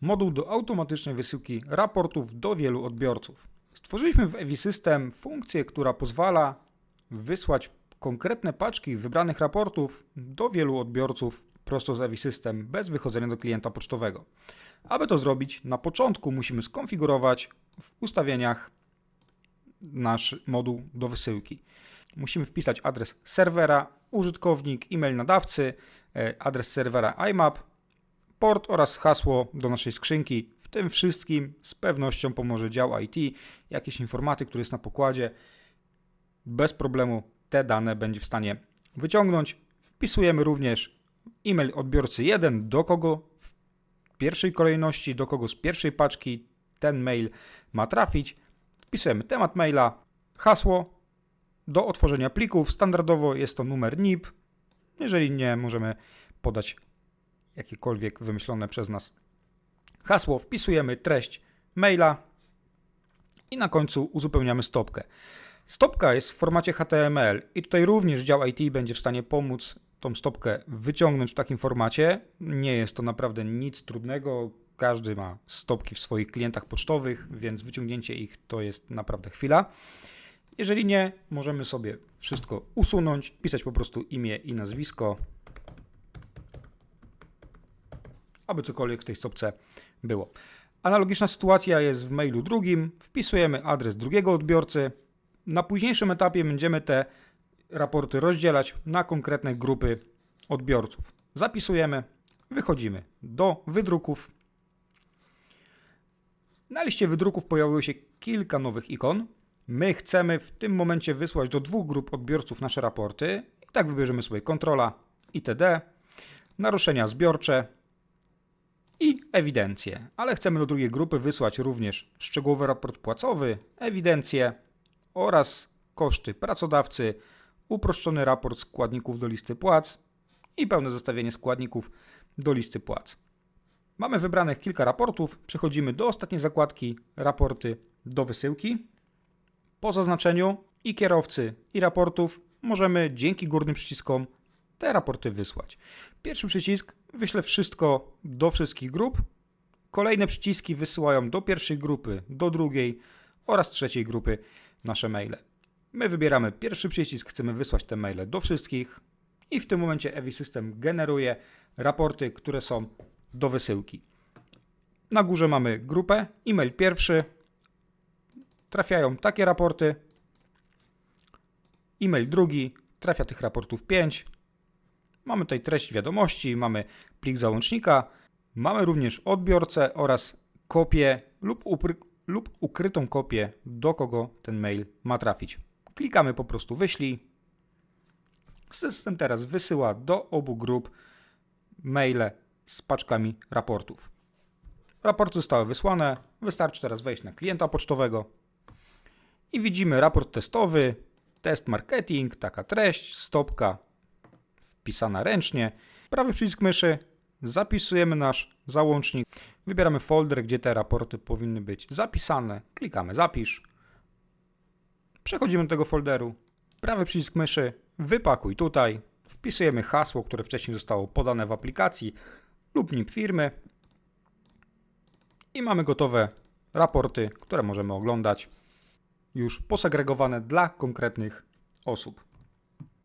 moduł do automatycznej wysyłki raportów do wielu odbiorców. Stworzyliśmy w Evi System funkcję, która pozwala wysłać konkretne paczki wybranych raportów do wielu odbiorców prosto z Evi System bez wychodzenia do klienta pocztowego. Aby to zrobić, na początku musimy skonfigurować w ustawieniach nasz moduł do wysyłki. Musimy wpisać adres serwera, użytkownik, e-mail nadawcy, e, adres serwera IMAP, port oraz hasło do naszej skrzynki. W tym wszystkim z pewnością pomoże dział IT, jakiś informatyk, który jest na pokładzie. Bez problemu te dane będzie w stanie wyciągnąć. Wpisujemy również e-mail odbiorcy 1, do kogo w pierwszej kolejności, do kogo z pierwszej paczki ten mail ma trafić. Wpisujemy temat maila, hasło do otworzenia plików. Standardowo jest to numer NIP. Jeżeli nie, możemy podać jakiekolwiek wymyślone przez nas hasło. Wpisujemy treść maila i na końcu uzupełniamy stopkę. Stopka jest w formacie HTML i tutaj również dział IT będzie w stanie pomóc tą stopkę wyciągnąć w takim formacie. Nie jest to naprawdę nic trudnego. Każdy ma stopki w swoich klientach pocztowych, więc wyciągnięcie ich to jest naprawdę chwila. Jeżeli nie, możemy sobie wszystko usunąć, pisać po prostu imię i nazwisko, aby cokolwiek w tej stopce było. Analogiczna sytuacja jest w mailu drugim. Wpisujemy adres drugiego odbiorcy. Na późniejszym etapie będziemy te raporty rozdzielać na konkretne grupy odbiorców. Zapisujemy, wychodzimy do wydruków. Na liście wydruków pojawiło się kilka nowych ikon. My chcemy w tym momencie wysłać do dwóch grup odbiorców nasze raporty. I tak wybierzemy sobie kontrola itd., naruszenia zbiorcze i ewidencję. Ale chcemy do drugiej grupy wysłać również szczegółowy raport płacowy, ewidencję oraz koszty pracodawcy, uproszczony raport składników do listy płac i pełne zestawienie składników do listy płac. Mamy wybranych kilka raportów, przechodzimy do ostatniej zakładki raporty do wysyłki. Po zaznaczeniu i kierowcy, i raportów możemy dzięki górnym przyciskom te raporty wysłać. Pierwszy przycisk wyśle wszystko do wszystkich grup. Kolejne przyciski wysyłają do pierwszej grupy, do drugiej oraz trzeciej grupy nasze maile. My wybieramy pierwszy przycisk, chcemy wysłać te maile do wszystkich i w tym momencie Evi System generuje raporty, które są do wysyłki. Na górze mamy grupę, e-mail pierwszy, trafiają takie raporty. E-mail drugi, trafia tych raportów 5. Mamy tutaj treść wiadomości, mamy plik załącznika, mamy również odbiorcę oraz kopię lub, lub ukrytą kopię, do kogo ten mail ma trafić. Klikamy po prostu wyślij. System teraz wysyła do obu grup maile z paczkami raportów. Raporty zostały wysłane. Wystarczy teraz wejść na klienta pocztowego i widzimy raport testowy, test marketing, taka treść, stopka wpisana ręcznie. Prawy przycisk myszy, zapisujemy nasz załącznik, wybieramy folder, gdzie te raporty powinny być zapisane, klikamy zapisz. Przechodzimy do tego folderu, prawy przycisk myszy, wypakuj tutaj, wpisujemy hasło, które wcześniej zostało podane w aplikacji lub NIP firmy. I mamy gotowe raporty, które możemy oglądać. Już posegregowane dla konkretnych osób.